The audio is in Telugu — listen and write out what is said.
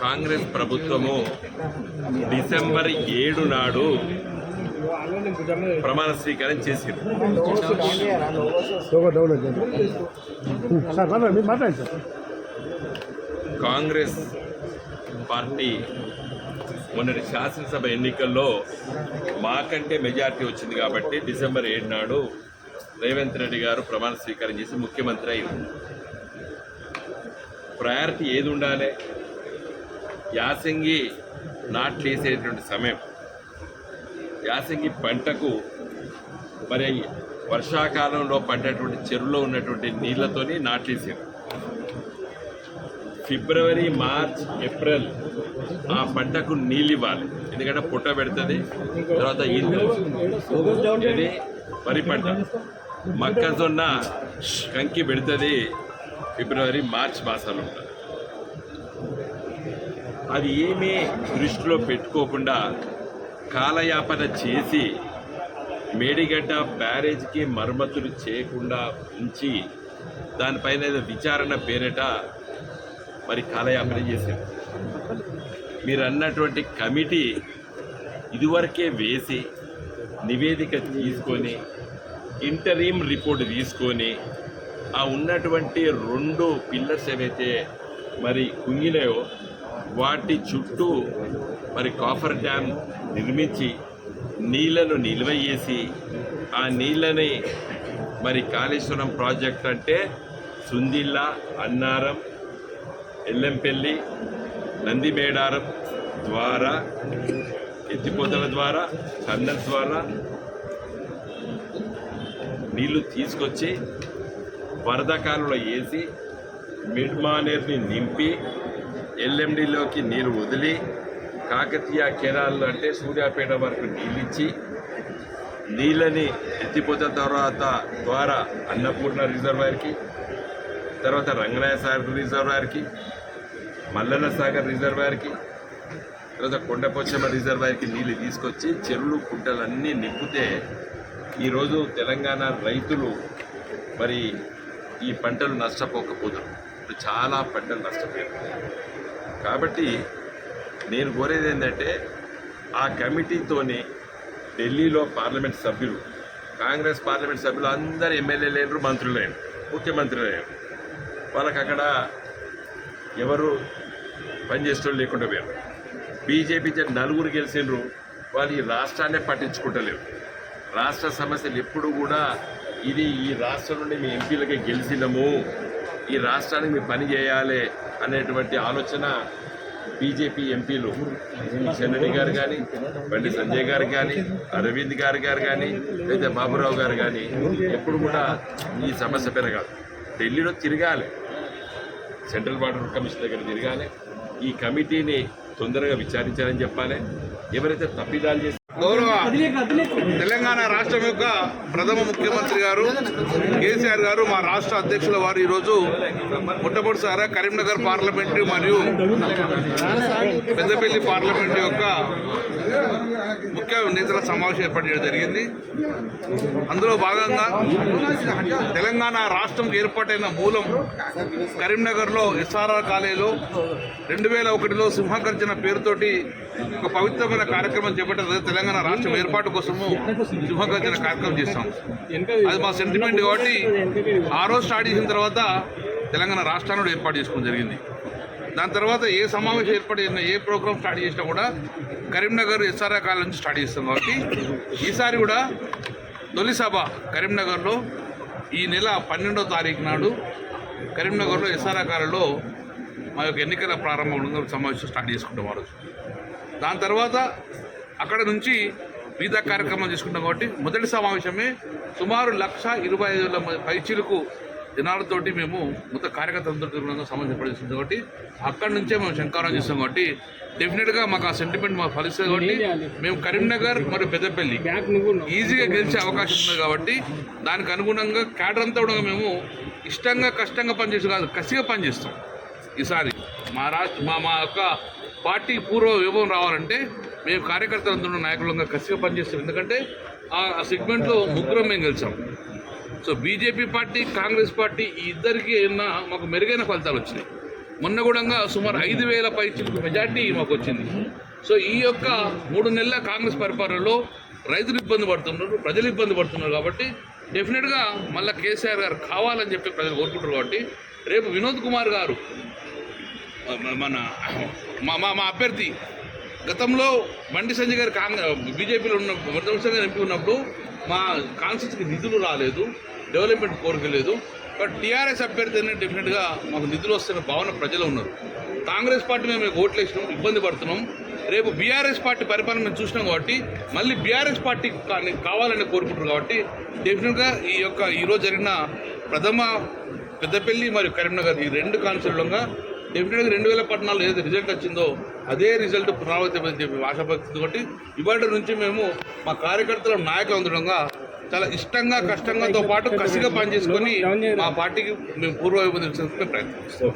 కాంగ్రెస్ ప్రభుత్వము డిసెంబర్ ఏడు నాడు ప్రమాణ స్వీకారం చేసింది. కాంగ్రెస్ పార్టీ మొన్నటి శాసనసభ ఎన్నికల్లో మాకంటే మెజార్టీ వచ్చింది కాబట్టి డిసెంబర్ ఏడు నాడు రేవంత్ రెడ్డి గారు ప్రమాణ స్వీకారం చేసి ముఖ్యమంత్రి అయి ప్రయారిటీ ఏది ఉండాలి యాసంగి నాట్లేసేటువంటి సమయం యాసంగి పంటకు మరి వర్షాకాలంలో పడ్డటువంటి చెరువులో ఉన్నటువంటి నీళ్ళతోని నాట్లేసారు ఫిబ్రవరి మార్చ్ ఏప్రిల్ ఆ పంటకు నీళ్ళు ఇవ్వాలి ఎందుకంటే పుట్ట పెడుతుంది తర్వాత ఇది వరి పంట మొక్కజొన్న కంకి పెడుతుంది ఫిబ్రవరి మార్చ్ మాసాలు ఉంటుంది. అది ఏమీ దృష్టిలో పెట్టుకోకుండా కాలయాపన చేసి మేడిగడ్డ బ్యారేజ్కి మరమ్మతులు చేయకుండా ఉంచి దానిపైన ఏదో విచారణ పేరిట మరి కాలయాపన చేశారు. మీరు అన్నటువంటి కమిటీ ఇదివరకే వేసి నివేదిక తీసుకొని ఇంటరీమ్ రిపోర్ట్ తీసుకొని ఆ ఉన్నటువంటి రెండు పిల్లర్స్ ఏవైతే మరి కుంగినాయో వాటి చుట్టూ మరి కాఫర్ డ్యామ్ నిర్మించి నీళ్ళను నిల్వ చేసి ఆ నీళ్ళని మరి కాళేశ్వరం ప్రాజెక్ట్ అంటే సుందిల్ల అన్నారం ఎల్లంపల్లి నందిమేడారం ద్వారా ఎత్తిపోతల ద్వారా టన్నల్ ద్వారా నీళ్ళు తీసుకొచ్చి వరద కాలంలో వేసి మిడ్మా నీరుని నింపి ఎల్ఎండిలోకి నీరు వదిలి కాకతీయ కెనాల్ అంటే సూర్యాపేట వరకు నీళ్ళిచ్చి నీళ్ళని ఎత్తిపోతల తర్వాత ద్వారా అన్నపూర్ణ రిజర్వాయర్కి తర్వాత రంగనాయ సాగర్ రిజర్వాయర్కి మల్లన్న సాగర్ రిజర్వాయర్కి తర్వాత కొండపోచమ్మ రిజర్వాయర్కి నీళ్ళు తీసుకొచ్చి చెరువులు కుంటలన్నీ నింపితే ఈరోజు తెలంగాణ రైతులు మరి ఈ పంటలు నష్టపోకపోతారు ఇప్పుడు చాలా పంటలు నష్టపోయారు. కాబట్టి నేను కోరేది ఏంటంటే ఆ కమిటీతోని ఢిల్లీలో పార్లమెంట్ సభ్యులు కాంగ్రెస్ పార్లమెంట్ సభ్యులు అందరు ఎమ్మెల్యేలు లేరు మంత్రులు లేరు ముఖ్యమంత్రులు వాళ్ళకి అక్కడ ఎవరు పనిచేసేటోళ్ళు లేకుండా పోయారు. బీజేపీ నలుగురు గెలిచిండ్రు వాళ్ళు ఈ రాష్ట్రాన్నే పట్టించుకుంటలేరు. రాష్ట్ర సమస్యలు ఎప్పుడు కూడా ఇది ఈ రాష్ట్రం నుండి మీ ఎంపీలకే గెలిచినాము ఈ రాష్ట్రానికి మీ పని చేయాలి అనేటువంటి ఆలోచన బీజేపీ ఎంపీలు. చెన్నడి గారు కానీ బండి సంజయ్ గారు కానీ అరవింద్ గారు గారు కానీ లేదా బాబురావు గారు కానీ ఎప్పుడు కూడా ఈ సమస్య పెరగాలి. ఢిల్లీలో తిరగాలి. సెంట్రల్ బార్డర్ కమిషన్ దగ్గర తిరగాలి. ఈ కమిటీని తొందరగా విచారించాలని చెప్పాలి. ఎవరైతే తప్పిదాలు చేసి గౌరవ తెలంగాణ రాష్ట్రం యొక్క ప్రథమ ముఖ్యమంత్రి గారు కేసీఆర్ గారు మా రాష్ట్ర అధ్యక్షుల వారు ఈరోజు మొట్టమొదటిసారి కరీంనగర్ పార్లమెంటు మరియు పెద్దపల్లి పార్లమెంటు యొక్క ముఖ్య నేతల సమావేశం ఏర్పాటు చేయడం జరిగింది. అందులో భాగంగా తెలంగాణ రాష్ట్రం ఏర్పాటైన మూలం కరీంనగర్లో ఎస్ఆర్ఆర్ కాలేజీలో రెండు వేల ఒకటిలో సింహగర్జన పేరుతోటి ఒక పవిత్రమైన కార్యక్రమం చేపట్టారు. తెలంగాణ తెలంగాణ రాష్ట్రం ఏర్పాటు కోసము సింహగర్జన కార్యక్రమం చేస్తాం. అది మా సెంటిమెంట్ కాబట్టి ఆ రోజు స్టార్ట్ చేసిన తర్వాత తెలంగాణ రాష్ట్రాన్ని ఏర్పాటు చేసుకోవడం జరిగింది. దాని తర్వాత ఏ సమావేశం ఏర్పాటు చేసినా ఏ ప్రోగ్రామ్ స్టార్ట్ చేసినా కూడా కరీంనగర్ ఎస్ఆర్ఆర్ కాలేజ్ నుంచి స్టార్ట్ చేస్తాం కాబట్టి ఈసారి కూడా తొలి సభ కరీంనగర్లో ఈ నెల పన్నెండో తారీఖు నాడు కరీంనగర్లో ఎస్ఆర్ఆర్ కాలంలో మా యొక్క ఎన్నికల ప్రారంభం సమావేశం స్టార్ట్ చేసుకుంటాం ఆ రోజు. దాని తర్వాత అక్కడ నుంచి మిగతా కార్యక్రమం చేసుకుంటాం కాబట్టి మొదటి సమావేశమే సుమారు లక్ష ఇరవై ఐదు పైచీలకు జనాలతోటి మేము మొత్తం కార్యకర్తలతో సమావేశం ఏర్పాటు చేస్తుంది కాబట్టి అక్కడి నుంచే మేము శంకారం చేస్తాం కాబట్టి డెఫినెట్గా మాకు ఆ సెంటిమెంట్ మాకు ఫలిస్తుంది కాబట్టి మేము కరీంనగర్ మరియు పెద్దపల్లి ఈజీగా గెలిచే అవకాశం ఉంది కాబట్టి దానికి అనుగుణంగా క్యాడర్ అంతా కూడా మేము ఇష్టంగా కష్టంగా పనిచేసి కాదు కసిగా పనిచేస్తాం ఈసారి మా రాష్ట్ర మా మా యొక్క పార్టీ పూర్వ వైభవం రావాలంటే మేము కార్యకర్తలందరూ నాయకులంగా కసిగా పనిచేస్తాం. ఎందుకంటే ఆ సెగ్మెంట్లో ముగ్గురం మేము గెలిచాం. So BJP party Congress party ఈ ఇద్దరికి ఏమన్నా మాకు మెరుగైన ఫలితాలు వచ్చినాయి. మొన్న కూడా సుమారు ఐదు వేల పై మెజార్టీ మాకు వచ్చింది. సో ఈ యొక్క మూడు నెలల కాంగ్రెస్ పరిపాలనలో రైతులు ఇబ్బంది పడుతున్నారు ప్రజలు ఇబ్బంది పడుతున్నారు కాబట్టి డెఫినెట్గా మళ్ళీ కేసీఆర్ గారు కావాలని చెప్పి ప్రజలు కోరుకుంటారు కాబట్టి రేపు వినోద్ కుమార్ గారు మన మా మా అభ్యర్థి గతంలో బండి సంజయ్ గారు కాంగ్రెస్ బీజేపీలో ఉన్న వర్ధవంశం గారు ఎంపీ ఉన్నప్పుడు మా కాన్స్టిట్యూన్సీకి నిధులు రాలేదు డెవలప్మెంట్ కోరిక లేదు. బట్ టీఆర్ఎస్ అభ్యర్థి అనేది డెఫినెట్గా మాకు నిధులు వస్తున్న భావన ప్రజలు ఉన్నారు కాంగ్రెస్ పార్టీ మేము ఓట్లు వేసినాం ఇబ్బంది పడుతున్నాం. రేపు బీఆర్ఎస్ పార్టీ పరిపాలన మేము చూసినాం కాబట్టి మళ్ళీ బీఆర్ఎస్ పార్టీ కావాలని కోరుకుంటారు కాబట్టి డెఫినెట్గా ఈ యొక్క ఈరోజు జరిగిన ప్రథమ పెద్దపల్లి మరియు కరీంనగర్ ఈ రెండు కాన్స్టిట్యూషన్గా డెఫినెట్గా రెండు వేల పద్నాలుగు ఏదైతే రిజల్ట్ వచ్చిందో అదే రిజల్ట్ పునరావృతమని చెప్పి ఆశాభక్తి కాబట్టి ఇవాటి నుంచి మేము మా కార్యకర్తల నాయకులు ఉండడంగా చాలా ఇష్టంగా కష్టంగాతో పాటు కసిగా పనిచేసుకొని మా పార్టీకి మేము పూర్వ ప్రయత్నిస్తాం